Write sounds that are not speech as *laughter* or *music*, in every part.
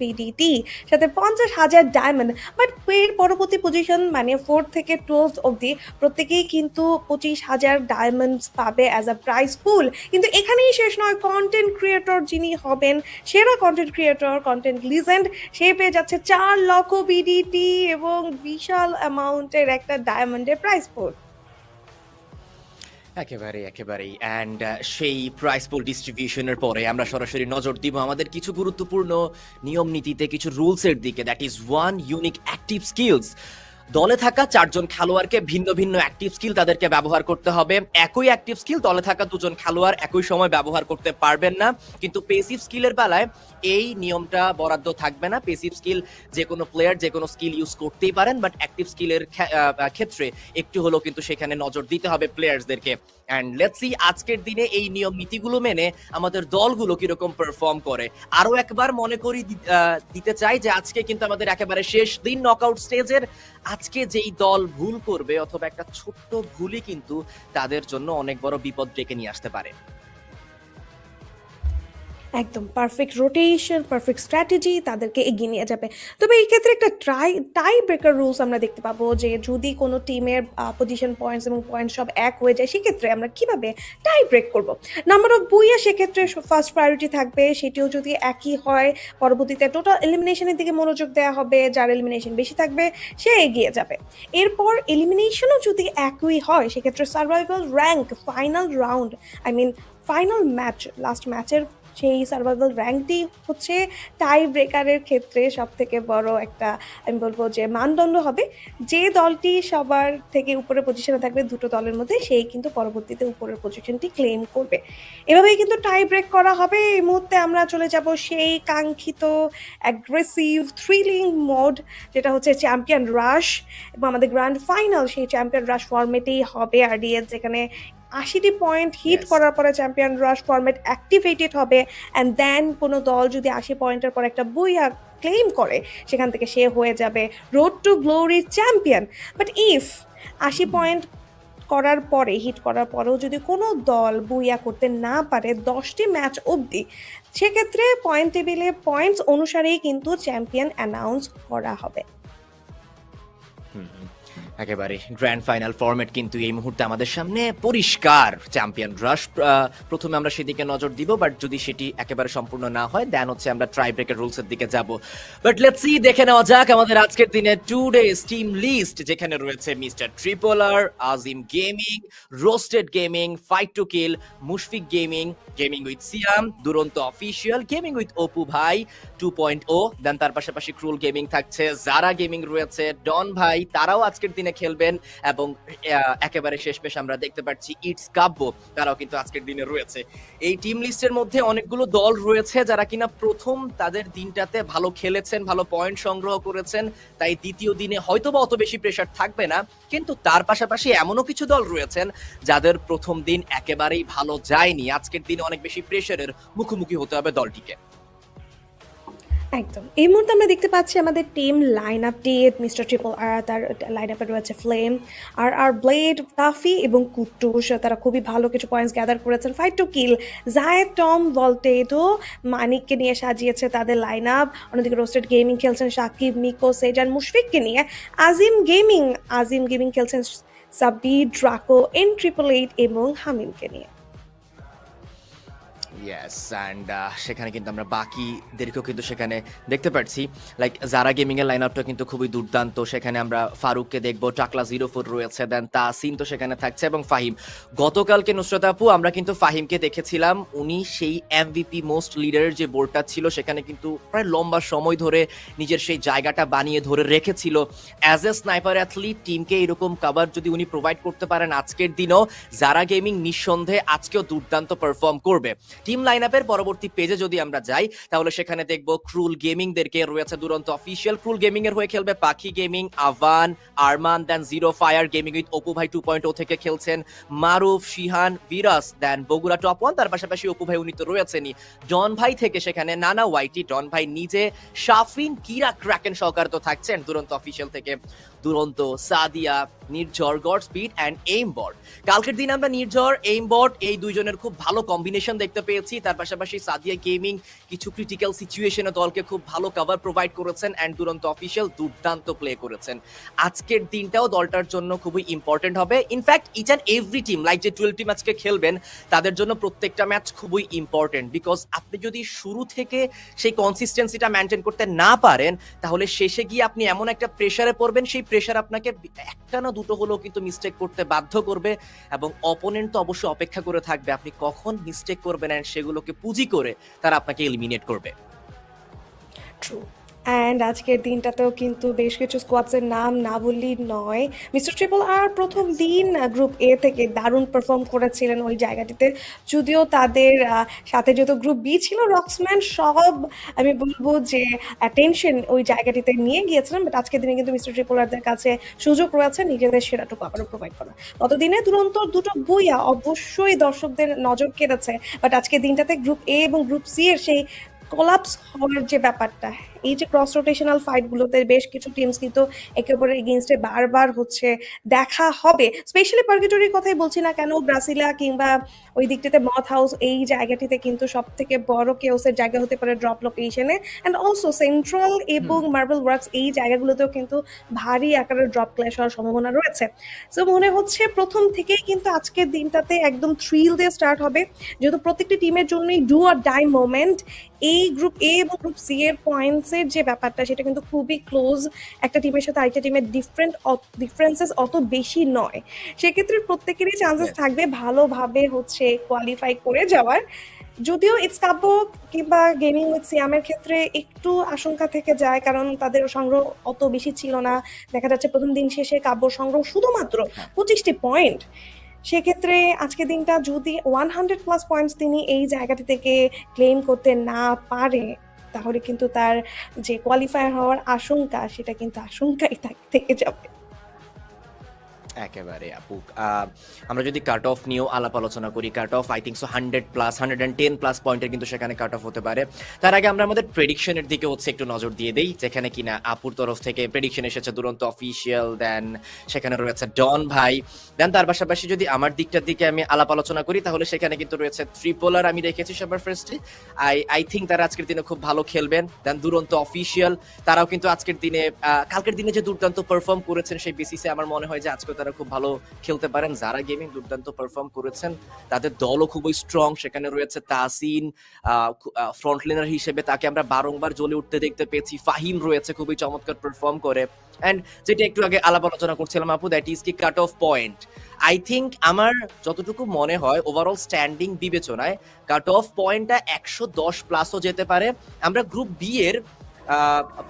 BDT, সাথে পঞ্চাশ হাজার ডায়মন্ড বাট এর পরবর্তী পজিশন মানে ফোর থেকে টুয়েলভ অবধি প্রত্যেকেই কিন্তু পঁচিশ হাজার ডায়মন্ডস পাবে অ্যাজ আ প্রাইজ পুল কিন্তু এখানেই শেষ নয় কন্টেন্ট ক্রিয়েটর যিনি হবেন, সেরা কন্টেন্ট ক্রিয়েটর কন্টেন্ট লিজেন্ড সে পেয়ে যাচ্ছে চার লক্ষ বিডিটি এবং বিশাল অ্যামাউন্টের একটা ডায়মন্ডের প্রাইজ পুল একেবারে, একেবারেই। অ্যান্ড সেই প্রাইস পুল ডিস্ট্রিবিউশনের পরে আমরা সরাসরি নজর দিব আমাদের কিছু গুরুত্বপূর্ণ নিয়ম নীতিতে কিছু রুলসের দিকে। That is one unique active skills দলে থাকা চারজন খেলোয়াড়কে ভিন্ন ভিন্ন অ্যাক্টিভ স্কিল তাদেরকে ব্যবহার করতে হবে। একই অ্যাক্টিভ স্কিল দলে থাকা দুজন খেলোয়াড় একই সময় ব্যবহার করতে পারবেন না। কিন্তু পেসিভ স্কিলের বেলায় এই নিয়মটা বরাদ্দ থাকবে না। পেসিভ স্কিল যে কোনো প্লেয়ার যে কোনো স্কিল ইউজ করতেই পারেন বাট অ্যাক্টিভ স্কিলের ক্ষেত্রে একটু হলেও কিন্তু সেখানে নজর দিতে হবে প্লেয়ার্সদেরকে অ্যান্ড লেটস সি আজকের দিনে এই নিয়ম নীতিগুলো মেনে আমাদের দলগুলো কীরকম পারফর্ম করে। আরও একবার মনে করি দিতে চাই যে আজকে কিন্তু আমাদের একেবারে শেষ দিন নকআউট স্টেজের আজকে যেই দল ভুল করবে অথবা একটা ছোট্ট ভুলই কিন্তু তাদের জন্য অনেক বড় বিপদ ডেকে নিয়ে আসতে পারে। একদম পারফেক্ট রোটেশন পারফেক্ট স্ট্র্যাটেজি তাদেরকে এগিয়ে নিয়ে যাবে। তবে এই ক্ষেত্রে একটা ট্রাই টাই ব্রেকার রুলস আমরা দেখতে পাবো যে যদি কোনো টিমের পজিশন পয়েন্টস এবং পয়েন্ট সব এক হয়ে যায়, সেক্ষেত্রে আমরা কীভাবে টাই ব্রেক করব? নাম্বার অফ বুইয়া সেক্ষেত্রে ফার্স্ট প্রায়োরিটি থাকবে। সেটিও যদি একই হয়, পরবর্তীতে টোটাল এলিমিনেশনের দিকে মনোযোগ দেওয়া হবে, যার এলিমিনেশন বেশি থাকবে, সে এগিয়ে যাবে। এরপর এলিমিনেশনও যদি একই হয়, সেক্ষেত্রে survival rank final round I mean final match last ম্যাচের সেই সার্ভাইভাল র্যাঙ্কটি হচ্ছে টাই ব্রেকারের ক্ষেত্রে সব থেকে বড় একটা, আমি বলব যে মানদণ্ড হবে। যে দলটি সবার থেকে উপরের পজিশনে থাকবে, দুটো দলের মধ্যে সেই কিন্তু পরবর্তীতে উপরের পজিশনটি ক্লেম করবে। এভাবেই কিন্তু টাই ব্রেক করা হবে। এই মুহূর্তে আমরা চলে যাব সেই কাঙ্ক্ষিত অ্যাগ্রেসিভ থ্রিলিং মোড যেটা হচ্ছে চ্যাম্পিয়ন রাশ এবং আমাদের গ্র্যান্ড ফাইনাল সেই চ্যাম্পিয়ন রাশ ফর্মেটেই হবে আরডিএস যেখানে আশিটি পয়েন্ট হিট করার পরে চ্যাম্পিয়ন রাশ ফরম্যাট অ্যাক্টিভেটেড হবে অ্যান্ড দেন কোনো দল যদি আশি পয়েন্টের পর একটা বইয়া ক্লেম করে সেখান থেকে সে হয়ে যাবে road to glory champion but if আশি পয়েন্ট করার পরে হিট করার পরেও যদি কোনো দল বুইয়া করতে না পারে দশটি ম্যাচ অবধি সেক্ষেত্রে পয়েন্ট টেবিলে পয়েন্টস অনুসারেই কিন্তু চ্যাম্পিয়ন অ্যানাউন্স করা হবে। একেবারে গ্র্যান্ড ফাইনাল ফরম্যাট কিন্তু এই মুহূর্তে আমাদের সামনে পরিষ্কার চ্যাম্পিয়ন রাশ প্রথমে আমরা সেদিকে নজর দিব বাট যদি সেটি একেবারে সম্পূর্ণ না হয় দেন হচ্ছে আমরা ট্রাই ব্রেকের রুলস এর দিকে যাব। বাট লেটস সি দেখে নেওয়া যাক আমাদের আজকের দিনে টু ডেজ টিম লিস্ট যেখানে রয়েছে mister Tripler Azim gaming roasted gaming fight to kill Mushfiq gaming gaming with Siam Duronto official gaming with Apu ভাই টু পয়েন্ট ও দেন তার পাশাপাশি ক্রুল গেমিং থাকছে জারা গেমিং রয়েছে ডন ভাই, তারাও আজকের দিনে খেলবেন এবং একেবারে শেষমেশ আমরা দেখতে পাচ্ছি ইটস কাব্য তারাও কিন্তু আজকের দিনে রয়েছে। এই টিম লিস্টের মধ্যে অনেকগুলো দল রয়েছে যারা কিনা প্রথম তাদের দিনটাতে ভালো খেলেছেন, ভালো পয়েন্ট সংগ্রহ করেছেন, তাই দ্বিতীয় দিনে হয়তো বা অত বেশি প্রেশার থাকবে না, কিন্তু তার পাশাপাশি এমনও কিছু দল রয়েছেন যাদের প্রথম দিন একেবারেই ভালো যায়নি। আজকের দিনে অনেক বেশি প্রেশারের মুখোমুখি হতে হবে দলটিকে। একদম। এই মুহূর্তে আমরা দেখতে পাচ্ছি আমাদের টিম লাইন আপ আপটি মিস্টার ট্রিপল আর তার লাইন আপে রয়েছে ফ্লেম আর আর ব্লেড কাফি এবং কুটুস তারা খুবই ভালো কিছু পয়েন্টস গ্যাদার করেছেন। Fight to kill Zayed Tom ভলটেডো মানিককে নিয়ে সাজিয়েছে তাদের লাইন আপ অন্যদিকে রোস্টেড গেমিং খেলছেন সাকিব মিকো সেজান মুশফিককে নিয়ে আজিম গেমিং আজিম গেমিং খেলছেন Sabbi Draco N triple eight এবং হামিমকে নিয়ে। ইয়েস অ্যান্ড সেখানে কিন্তু আমরা বাকিদেরকেও কিন্তু সেখানে দেখতে পাচ্ছি লাইক যারা এর লাইন আপটা কিন্তু খুবই দুর্দান্ত। সেখানে আমরা ফারুককে দেখব টাকলা জিরো ফোর রয়েছে দেন তাসিন তো সেখানে থাকছে এবং ফাহিম গতকালকে নুসরত আপু, আমরা কিন্তু ফাহিমকে দেখেছিলাম, উনি সেই এমভিপি মোস্ট লিডারের যে বোর্ডটা ছিল, সেখানে কিন্তু প্রায় লম্বা সময় ধরে নিজের সেই জায়গাটা বানিয়ে ধরে রেখেছিল। অ্যাজ এ স্নাইপার অ্যাথলিট টিমকে এরকম কাভার যদি উনি প্রোভাইড করতে পারেন আজকের দিনও যারা গেমিং নিঃসন্দেহে আজকেও দুর্দান্ত পারফর্ম করবে। টিম লাইন আপের পরবর্তী পেজে যদি আমরা যাই, তাহলে সেখানে দেখব ক্রুল গেমিং দেরকে রয়েছে দুরন্ত অফিসিয়াল ক্রুল গেমিং এর হয়ে খেলবে পাখি gaming Avan Arman then zero fire gaming with Apu ভাই টু পয়েন্ট ও থেকে খেলছেন Maruf Shihan বিরাস then Bogura top one তার পাশাপাশি অপু ভাই উনি তো রয়েছেনই ডন ভাই থেকে সেখানে নানা ওয়াইটি ডন ভাই নিজে শাফিন কিরা ক্র্যাকেন সহকার তো থাকছেন দুরন্ত অফিসিয়াল থেকে। Duronto Sadia Nirjhor God speed and aim bot কালকের দিন আমরা নির্ঝর এইম বট এই দুইজনের খুব ভালো কম্বিনেশন দেখতে পেয়েছি। তার পাশাপাশি সাদিয়া গেমিং কিছু ক্রিটিক্যাল সিচুয়েশনে দলকে খুব ভালো কভার প্রোভাইড করেছেন অ্যান্ড দুরন্ত অফিসিয়াল দুর্দান্ত প্লে করেছেন। আজকের দিনটাও দলটার জন্য খুবই ইম্পর্টেন্ট হবে। In fact each and every team like যে টুয়েলভ টিম আজকে খেলবেন, তাদের জন্য প্রত্যেকটা ম্যাচ খুবই ইম্পর্টেন্ট বিকজ আপনি যদি শুরু থেকে সেই কনসিস্টেন্সিটা মেনটেন করতে না পারেন, তাহলে শেষে গিয়ে আপনি এমন একটা প্রেশারে পড়বেন, সেই প্রেশার আপনাকে একটা দুটো হলেও কিন্তু মিস্টেক করতে বাধ্য করবে এবং অপোনেন্ট তো অবশ্যই অপেক্ষা করে থাকবে। আপনি কখন মিস্টেক করবেন সেগুলোকে পুঁজি করে তারা আপনাকে এলিমিনেট করবে। ট্রু অ্যান্ড আজকের দিনটাতেও কিন্তু বেশ কিছু স্কোয়াডসের নাম না বললেই নয়। মিস্টার ট্রিপল আর প্রথম দিন গ্রুপ এ থেকে দারুণ পারফর্ম করেছিলেন ওই জায়গাটিতে। যদিও তাদের সাথে যেহেতু গ্রুপ বি ছিল রক্সম্যান সব, আমি বলব যে অ্যাটেনশন ওই জায়গাটিতে নিয়ে গিয়েছিলেন। বাট আজকের দিনে কিন্তু মিস্টার ট্রিপলারদের কাছে সুযোগ রয়েছে, নিজেদের সেরাটুকু আবারও প্রোভাইড করা ততদিনে দুরন্ত দুটো বইয়া অবশ্যই দর্শকদের নজর কেড়েছে। বাট আজকের দিনটাতে গ্রুপ এ এবং গ্রুপ সি এর সেই কোলাপস হওয়ার যে ব্যাপারটা এই যে ক্রস রোটেশনাল ফাইটগুলোতে বেশ কিছু টিমস কিন্তু একে অপরের এগেনস্টে বারবার হচ্ছে দেখা হবে। স্পেশালি পার্গেটরির কথাই বলছি না কেন ব্রাসিলা কিংবা ওই দিকটিতে মথ হাউস এই জায়গাটিতে কিন্তু সব থেকে বড় কেওসের জায়গা হতে পারে ড্রপ লোকেশনে অ্যান্ড অলসো সেন্ট্রাল এবং মার্বেল ওয়ার্কস এই জায়গাগুলোতেও কিন্তু ভারী আকারের ড্রপ ক্ল্যাশ হওয়ার সম্ভাবনা রয়েছে। সো মনে হচ্ছে প্রথম থেকেই কিন্তু আজকের দিনটাতে একদম থ্রিল দিয়ে স্টার্ট হবে। যেহেতু প্রত্যেকটি টিমের জন্যই ডু আর ডাই মোমেন্ট এই গ্রুপ এ এবং গ্রুপ সি এর পয়েন্টসের যে ব্যাপারটা সেটা কিন্তু খুবই ক্লোজ একটা টিমের সাথে আরেকটা টিমের ডিফারেন্ট ডিফারেন্সেস অত বেশি নয়। সেক্ষেত্রে প্রত্যেকেরই চান্সেস থাকবে ভালোভাবে হচ্ছে কোয়ালিফাই করে যাওয়ার। যদিও ইটস কাব্য কিংবা গেমিং উইথ সিয়ামের ক্ষেত্রে একটু আশঙ্কা থেকে যায় কারণ তাদের সংগ্রহ অত বেশি ছিল না। দেখা যাচ্ছে প্রথম দিন শেষে কাব্য সংগ্রহ শুধুমাত্র পঁচিশটি পয়েন্ট সেক্ষেত্রে আজকে দিনটা যদি ওয়ান হান্ড্রেড প্লাস পয়েন্টস তিনি এই জায়গাটি থেকে ক্লেম করতে না পারে তাহলে কিন্তু তার যে কোয়ালিফায়ার হওয়ার আশঙ্কা সেটা কিন্তু আশঙ্কাই থেকে যাবে। একেবারে আপু। আমরা যদি কাট অফ নিয়েও আলাপ আলোচনা করি cut off I think so hundred plus hundred and ten plus পয়েন্টের কিন্তু সেখানে কাট অফ হতে পারে। তার আগে আমরা আমাদের প্রেডিকশনের দিকে হচ্ছে একটু নজর দিয়ে দেই, যেখানে কিনা আপুর তরফ থেকে প্রেডিকশন এসেছে দুরন্ত অফিসিয়াল দেন সেখানে রয়েছে ডন ভাই। দেন তার পাশাপাশি যদি আমার দিকটার দিকে আমি আলাপ আলোচনা করি, তাহলে সেখানে কিন্তু রয়েছে ত্রিপোলার আমি দেখেছি সবার ফার্স্টে আই আই থিঙ্ক তারা আজকের দিনে খুব ভালো খেলবেন দেন দুরন্ত অফিসিয়াল তারাও কিন্তু আজকের দিনে কালকের দিনে যে দুর্দান্ত পারফর্ম করেছেন সেই বেসিসে আমার মনে হয় যে আজকে তারা খুব ভালো খেলতে পারেন। যারা গেমিং দুর্দান্ত পারফর্ম করেছেন, তাদের দলও খুবই স্ট্রং সেখানে রয়েছে তাসিন ফ্রন্টলাইনার হিসেবে তাকে আমরা বারংবার জ্বলে উঠতে দেখতে পেয়েছি। ফাহিম রয়েছে খুবই চমৎকার পারফর্ম করে। অ্যান্ড যেটা একটু আগে আলাপ আলোচনা করছিলাম আপু দ্যাট ইজ কি cut off point I think আমার যতটুকু মনে হয় ওভারঅল স্ট্যান্ডিং বিবেচনায় কাট অফ পয়েন্টটা একশো দশ প্লাসও যেতে পারে। আমরা গ্রুপ বি এর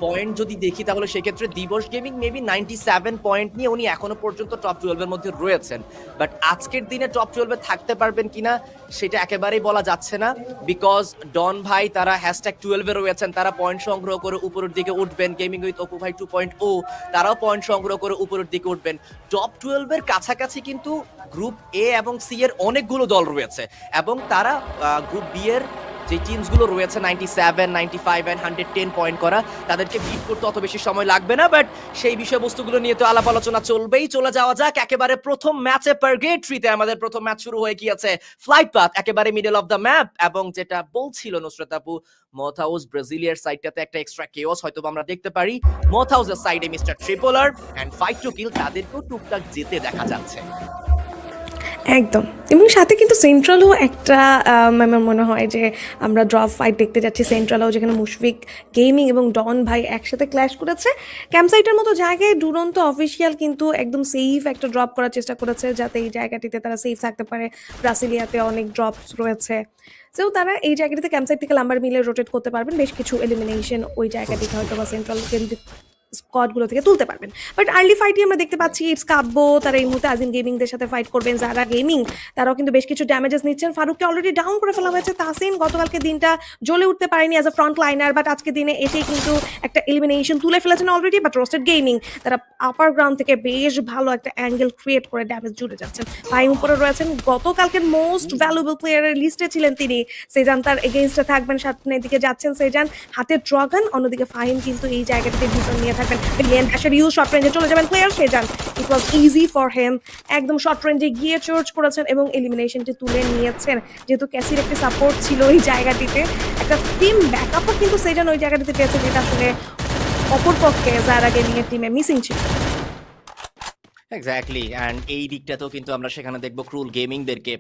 পয়েন্ট যদি দেখি, তাহলে সেক্ষেত্রে দিবস gaming maybe ninety seven point নিয়ে উনি এখনও পর্যন্ত টপ টুয়েলভের মধ্যে রয়েছেন। বাট আজকের দিনে টপ টুয়েলভে থাকতে পারবেন কিনা, সেটা একেবারেই বলা যাচ্ছে না। বিকজ ডন ভাই, তারা হ্যাশট্যাগ টুয়েলভে রয়েছেন, তারা পয়েন্ট সংগ্রহ করে উপরের দিকে উঠবেন। গেমিং উইথ অপু ভাই টু পয়েন্ট ও তারাও পয়েন্ট সংগ্রহ করে উপরের দিকে উঠবেন। টপ টুয়েলভের কাছাকাছি কিন্তু গ্রুপ এ এবং সি এর অনেকগুলো দল রয়েছে। এবং তারা গ্রুপ বি এর যে টিমসগুলো রয়েছে ninety seven ninety five and hundred ten point করা, তাদেরকে বিট করতে অত বেশি সময় লাগবে না বাট সেই বিষয়বস্তুগুলো নিয়ে তো আলাপ আলোচনা চলবেই। চলে যাওয়া যাক, একেবারে প্রথম ম্যাচে পারগেট্রিতে আমাদের প্রথম ম্যাচ শুরু হয়ে গিয়েছে। ফ্লাইট পাথ একেবারে মিডল অফ দ্য ম্যাপ এবং যেটা বলছিল নুসরত আপু মথাউস ব্রাজিলিয়ার সাইডটাতে একটা এক্সট্রা কেওস হয়তো আমরা দেখতে পারি। মথাউসের সাইডে mister Tripler and fight to kill তাদেরকেও টুকটাক যেতে দেখা যাচ্ছে। একদম। এবং সাথে কিন্তু সেন্ট্রালও একটা আমার মনে হয় যে আমরা ড্রপ ফাইট দেখতে যাচ্ছি সেন্ট্রালও যেখানে মুশফিক গেমিং এবং ডন ভাই একসাথে ক্ল্যাশ করেছে। ক্যাম্পসাইটের মতো জায়গায় ডুরন্ত অফিসিয়াল কিন্তু একদম সেফ একটা ড্রপ করার চেষ্টা করেছে, যাতে এই জায়গাটিতে তারা সেফ থাকতে পারে। ব্রাসিলিয়াতে অনেক ড্রপস রয়েছে। তো তারা এই জায়গাটিতে ক্যাম্পসাইট থেকে লাম্বার মিলে রোটেট করতে পারবেন। বেশ কিছু এলিমিনেশন ওই জায়গাটিতে হয়তো বা সেন্ট্রাল স্কোয়াডগুলো থেকে তুলতে পারবেন। বাট আর্লি ফাইটই আমরা দেখতে পাচ্ছি ইটস কাব্য, তারা এই মুহূর্তে আজিম গেমিংদের সাথে ফাইট করবেন যারা গেমিং তারাও কিন্তু বেশ কিছু ড্যামেজেস নিচ্ছেন। ফারুককে অলরেডি ডাউন করে ফেলা হয়েছে তাসিন, গতকালকে দিনটা জ্বলে উঠতে পারেনি as a front liner but আজকে দিনে এসেই কিন্তু একটা এলিমিনেশন তুলে ফেলেছেন অলরেডি বাট রোস্টেড গেমিং তারা আপার গ্রাউন্ড থেকে বেশ ভালো একটা অ্যাঙ্গেল ক্রিয়েট করে ড্যামেজ জুড়ে যাচ্ছেন। ফাইম উপরে রয়েছেন, গতকালকের মোস্ট ভ্যালুয়েবল প্লেয়ারের লিস্টে ছিলেন তিনি। সেজান তার এগেনস্টে থাকবেন, সামনের দিকে যাচ্ছেন সেজান, হাতে ড্রগান অন্যদিকে ফাহিম কিন্তু এই জায়গাটিতে ভিতর নিয়ে থাকবেন। থাকবেন। বিলিয়ন ড্যাশের ইউজ শর্ট রেঞ্জে চলে যাবেন। প্লেয়ার সে যান। ইট ওয়াজ ইজি ফর হেম একদম শর্ট রেঞ্জে গিয়ে চার্জ করেছেন এবং এলিমিনেশনটি তুলে নিয়েছেন। যেহেতু ক্যাসির একটি সাপোর্ট ছিল ওই জায়গাটিতে। একটা টিম ব্যাকআপও কিন্তু সেজান ওই জায়গাটিতে পেয়েছে যেটা আসলে অপরপক্ষে যারা গেমিং এর টিমে মিসিং ছিল। এক্স্যাক্টলি অ্যান্ড এই দিকটাতেও কিন্তু আমরা সেখানে দেখব ক্রুল গেমিংদেরকে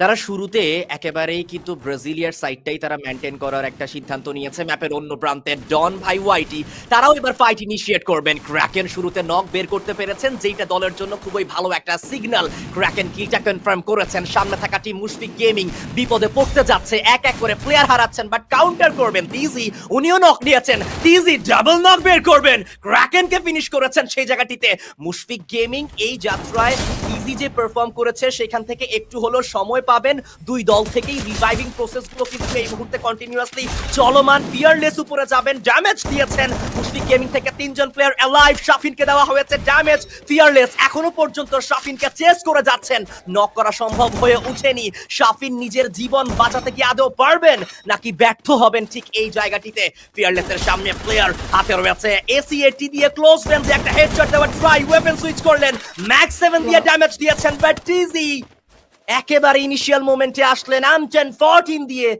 তারা শুরুতে একেবারেই কিন্তু ব্রাজিলিয়ার সাইডটাই তারা মেনটেন করার একটা সিদ্ধান্ত নিয়েছে। ম্যাপের অন্য প্রান্তে ডন ভাই ওয়াইটি, তারাও এবার ফাইট ইনিশিয়েট করবেন। ক্র্যাকেন শুরুতে নক বের করতে পেরেছেন যেটা দলের জন্য খুবই ভালো একটা সিগন্যাল ক্র্যাকেন কিলটা কনফার্ম করেছেন, সামনে থাকা টিম মুশফিক গেমিং বিপদে পড়তে যাচ্ছে, এক এক করে প্লেয়ার হারাচ্ছেন বাট কাউন্টার করবেন তিজি উনিও নক নিয়েছেন। তিজি ডাবল নক বের করবেন ক্র্যাকেনকে ফিনিশ করেছেন সেই জায়গাটিতে। মুশফিক গেমিং এই যাত্রায় ইজি যে পারফর্ম করেছে, সেখান থেকে একটু হলো সময় পাবেন। দুই দল থেকেই রিভাইভিং প্রসেসগুলো কিন্তু এই মুহূর্তে কন্টিনিউয়াসলি চলমান ফিয়ারলেস উপরে যাবেন ড্যামেজ দিয়েছেন। মুশফিক গেমিং থেকে তিনজন প্লেয়ার অ্যালাইভ শাফিনকে দেওয়া হয়েছে ড্যামেজ ফিয়ারলেস এখনও পর্যন্ত শাফিনকে চেস করে যাচ্ছেন। নক করা সম্ভব হয়ে উঠেনি শাফিন নিজের জীবন বাঁচাতে কি আদৌ পারবেন? নাকি ব্যর্থ হবেন ঠিক এই জায়গাটিতে? ফিয়ারলেসের সামনে প্লেয়ার হাতে রয়েছে। এসিএটি দিয়ে ক্লোজ রেঞ্জে একটা হেডশট দেওয়ার ট্রাই ওয়েপন সুইচ করলেন। ম্যাক্স সেভেন দিয়ে ড্যামেজ দিয়েছেন বাট টিজি একেবারে ইনিশিয়াল মোমেন্টে আসলেন আমটেন ফোরটিন দিয়ে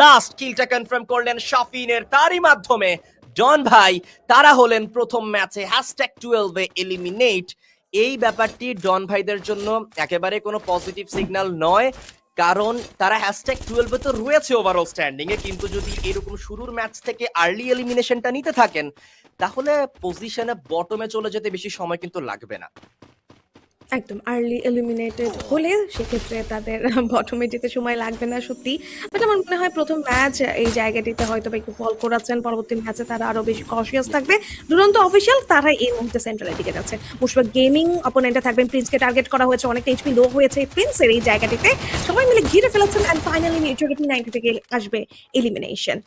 লাস্ট কিলটা কনফার্ম করলেন শাফিনের তারই মাধ্যমে। জন ভাই, তারা হলেন প্রথম ম্যাচে হ্যাশট্যাগ টুয়েলভে এলিমিনেট এই ব্যাপারটি ডন ভাইদের জন্য একেবারে কোনো পজিটিভ সিগন্যাল নয়, কারণ তারা হ্যাশট্যাগ টুয়েলভে তো রয়েছে ওভারঅল স্ট্যান্ডিং এ কিন্তু যদি এরকম শুরুর ম্যাচ থেকে আর্লি এলিমিনেশনটা নিতে থাকেন, তাহলে পজিশনে বটমে চলে যেতে বেশি সময় কিন্তু লাগবে না। একদম আর্লি এলিমিনেটেড হলে সেক্ষেত্রে তাদের *laughs* বটমে যেতে সময় লাগবে না সত্যি। বাট আমার মনে হয় প্রথম ম্যাচ এই জায়গাটিতে হয়তো একটু ফল করাচ্ছেন, পরবর্তী ম্যাচে তারা আরও বেশি কনসিয়াস থাকবে। দুরন্ত অফিসিয়াল তারা এই মুহূর্তে সেন্ট্রালের দিকে যাচ্ছে। মুশফিক গেমিং অপোনেন্টে থাকবেন প্রিন্সকে টার্গেট করা হয়েছে, অনেকটা এইচপি লো হয়েছে প্রিন্সের এই জায়গাটিতে। সবাই মিলে ঘিরে ফেলেছেন অ্যান্ড ফাইনালি মেচুরিটি নাইনটি থেকে আসবে এলিমিনেশন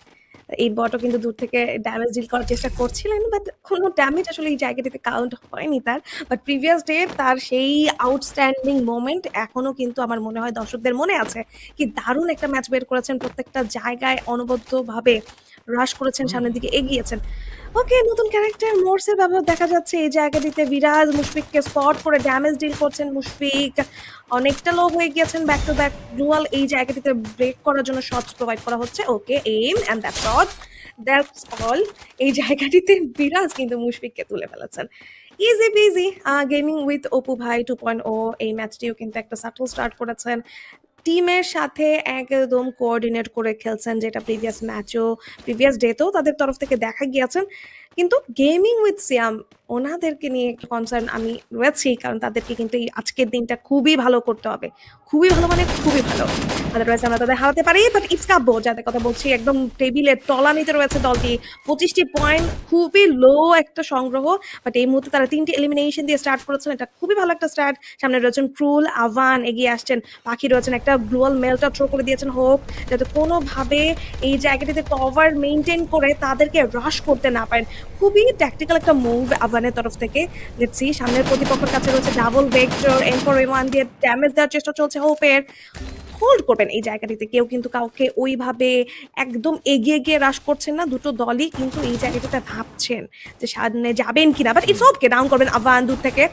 এই বটও কিন্তু দূর থেকে ড্যামেজ ডিল করার চেষ্টা করছিলেন বাট কোনো ড্যামেজ আসলে এই জায়গাটিতে কাউন্ট হয়নি তার। বাট প্রিভিয়াস ডে তার সেই আউটস্ট্যান্ডিং মোমেন্ট এখনও কিন্তু আমার মনে হয় দর্শকদের মনে আছে কি দারুণ একটা ম্যাচ বের করেছেন প্রত্যেকটা জায়গায় অনবদ্যভাবে হ্রাস করেছেন সামনের দিকে এগিয়েছেন। ওকে নতুন ক্যারেক্টার মোর্সের ব্যবহার দেখা যাচ্ছে এই জায়গাটিতে বিরাজ, মুশফিককে স্পট করে ড্যামেজ ডিল করছেন মুশফিক। অনেকটা লো হয়ে গিয়েছেন ব্যাক টু ব্যাক ডুয়াল এই জায়গাটিতে ব্রেক করার জন্য শটস প্রোভাইড করা হচ্ছে। Okay aim and that's all that's all এই জায়গাটিতে বিরাজ কিন্তু মুশফিককে তুলে ফেলেছেন। Easy BG gaming with Apu ভাই টু পয়েন্ট ও এই ম্যাচটিও কিন্তু একটা সাটল স্টার্ট করেছেন। টিমের সাথে একদম কোঅর্ডিনেট করে খেলছেন যেটা প্রিভিয়াস ম্যাচও প্রিভিয়াস ডেতেও তাদের তরফ থেকে দেখা গিয়েছেন। কিন্তু গেমিং উইথ সিয়াম ওনাদেরকে নিয়ে একটু কনসার্ন আমি রয়েছি, কারণ তাদেরকে কিন্তু এই আজকের দিনটা খুবই ভালো করতে হবে। খুবই ভালো মানে খুবই ভালো। আদারওয়াইজ আমরা তাদের হারাতে পারি বাট ইটস কাব্য, যাদের কথা বলছি, একদম টেবিলের তলানিতে রয়েছে দলটি। পঁচিশটি পয়েন্ট খুবই লো একটা সংগ্রহ বাট এই মুহূর্তে তারা তিনটি এলিমিনেশন দিয়ে স্টার্ট করেছেন। এটা খুবই ভালো একটা স্টার্ট সামনে রয়েছেন ক্রুল, আভান এগিয়ে আসছেন। পাখি রয়েছেন একটা গ্লোয়াল মেলটা থ্রো করে দিয়েছেন হোক, যাতে কোনোভাবে এই জায়গাটিতে কভার মেনটেন করে তাদেরকে রাশ করতে না পারেন। খুবই ট্যাকটিক্যাল একটা মুভ আভানের তরফ থেকে। দেখছি সামনের প্রতিপক্ষের কাছে রয়েছে ডাবল ভেক্টর এরপর ওয়ান দিয়ে ড্যামেজ দেওয়ার চেষ্টা চলছে হোপের হোল্ড করবেন এই জায়গাটিতে। কেউ কিন্তু কাউকে ওইভাবে একদম এগিয়ে গিয়ে রাশ করছেন না, দুটো দলই কিন্তু এই জায়গাটিতে ভাবছেন যে সামনে যাবেন কিনা। বাট ইটস ওকে ডাউন করবেন আবান দূর থেকে।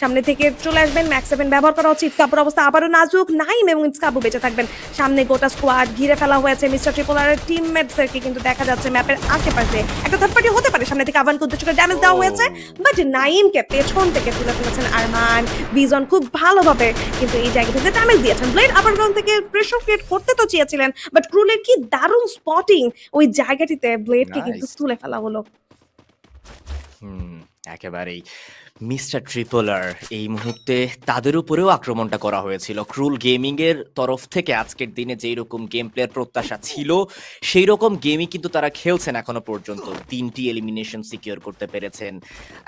সামনে থেকে চলে আসবেন ম্যাক্স সেভেন ব্যবহার করা হচ্ছে ইটকাপুর অবস্থা আবারও নাজুক। নাইম এবং ইটকাপু বেঁচে থাকবেন। সামনে গোটা স্কোয়াড ঘিরে ফেলা হয়েছে মিস্টার ট্রিপোলারের টিমমেটসদেরকে কিন্তু দেখা যাচ্ছে ম্যাপের আশেপাশে। একটা থার্ড পার্টি হতে পারে। সামনে থেকে আবানকে উদ্দেশ্য করে ড্যামেজ দেওয়া হয়েছে। বাট নাইমকে পেছন থেকে তুলে ফেলেছেন আরমান। বিজন খুব ভালোভাবে কিন্তু এই জায়গাটিতে ড্যামেজ দিয়েছেন। ব্লেড আপার গ্রাউন্ড থেকে প্রেশার ক্রিয়েট করতে তো চেয়েছিলেন বাট ক্রুলের কি দারুণ স্পটিং ওই জায়গাটিতে ব্লেডকে কিন্তু. তুলে ফেলা হলো হুম একেবারেই মিস্টার ট্রিপলার, এই মুহূর্তে তাদের উপরেও আক্রমণটা করা হয়েছিল। ক্রুল গেমিং এর তরফ থেকে আজকের দিনে যেই রকম গেম প্লেয়ার প্রত্যাশা ছিল সেই রকম গেমই কিন্তু তারা খেলছেন এখনও পর্যন্ত। তিনটি এলিমিনেশন সিকিউর করতে পেরেছেন।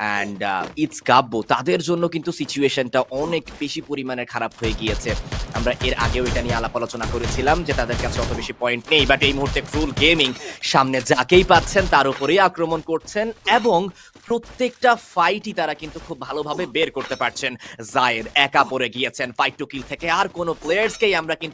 And it's Kabbo. তাদের জন্য কিন্তু সিচুয়েশনটা অনেক বেশি পরিমাণে খারাপ হয়ে গিয়েছে। আমরা এর আগেও এটা নিয়ে আলাপ আলোচনা করেছিলাম যে তাদের কাছে অত বেশি পয়েন্ট নেই বাট এই মুহূর্তে ক্রুল গেমিং সামনে যাকেই পাচ্ছেন তার উপরেই আক্রমণ করছেন এবং প্রত্যেকটা ফাইটই তারা কিন্তু খুব ভালোভাবে বের করতে পারছেন। জায়েদ একা পড়ে গিয়েছেন ফাইট টু কিল থেকে। আর কোনো প্লেয়ার্সকেই আমরা কিন্তু